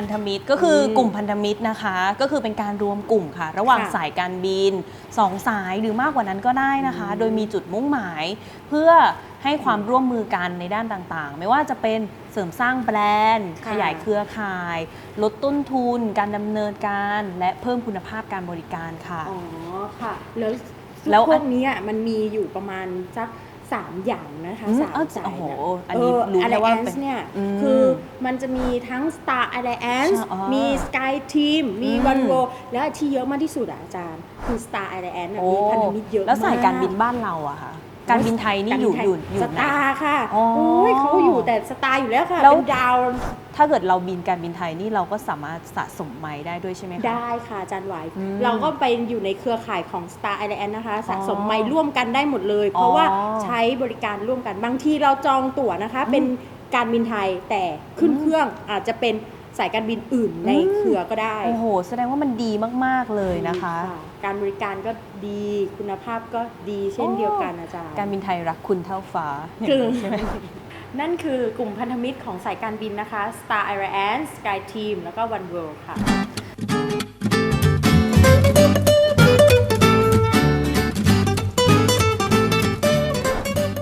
พันธมิตรก็คืออมกลุ่มพันธมิตรนะคะ ก็คือเป็นการรวมกลุ่มค่ะ ระหว่างค่ะสายการบินสองสายหรือมากกว่านั้นก็ได้นะคะ โดยมีจุดมุ่งหมาย เพื่อให้ความร่วมมือกันในด้านต่างๆ ไม่ว่าจะเป็นเสริมสร้างแบรนด์ ค่ะ ขยายเครือข่าย ลดต้นทุน การดำเนินการ และเพิ่มคุณภาพการบริการค่ะ อ๋อค่ะ แล้วแล้วพวกเนี้ยมันมีอยู่ประมาณสัก สามอย่างนะคะอืมสามเอ้าสายโอ้โหนะอันนี้รู้แค่ว่าเป็น Alliance เนี่ยอืมคือมันจะมีทั้ง Star Alliance อ๋อมี Sky Team มีอืม One World แล้วที่เยอะมากที่สุดอะอาจารย์ คือ Star Alliance อะโอ้มีพันธมิตรเยอะมากแล้วสายการบินบ้านเราอะค่ะ การบินไทยนี่อยู่อยู่อยู่สไหนตาร์ค่ะอ๋อโอ้ยเขาอยู่แต่สตาร์อยู่แล้วค่ะแล้วเป็นดาว ถ้าเกิดเราบินการบินไทยนี่เราก็สามารถสะสมไมล์ได้ด้วยใช่ไหมคะ ได้ค่ะอาจารย์ไหวอืมเราก็ไปอยู่ในเครือข่ายของ Star Alliance นะคะ สะสมอ๋อไมล์ร่วมกันได้หมดเลย เพราะว่าอ๋อใช้บริการร่วมกันบางทีเราจองตั๋วนะคะ เป็นการบินไทยแต่ขึ้นอืมเครื่องอาจจะเป็น สายการบินอื่นในอืมเครือก็ได้โอ้โห แสดงว่ามันดีมาก ๆ เลยนะคะ การบริการก็ดีคุณภาพก็ดีเช่นเดียวกันอาจารย์ การบินไทยรักคุณเท่าฟ้าคือใช่ไหมนั่นคือกลุ่มพันธมิตรของสายการบินนะคะ Star Alliance Sky Team แล้วก็ One World ค่ะ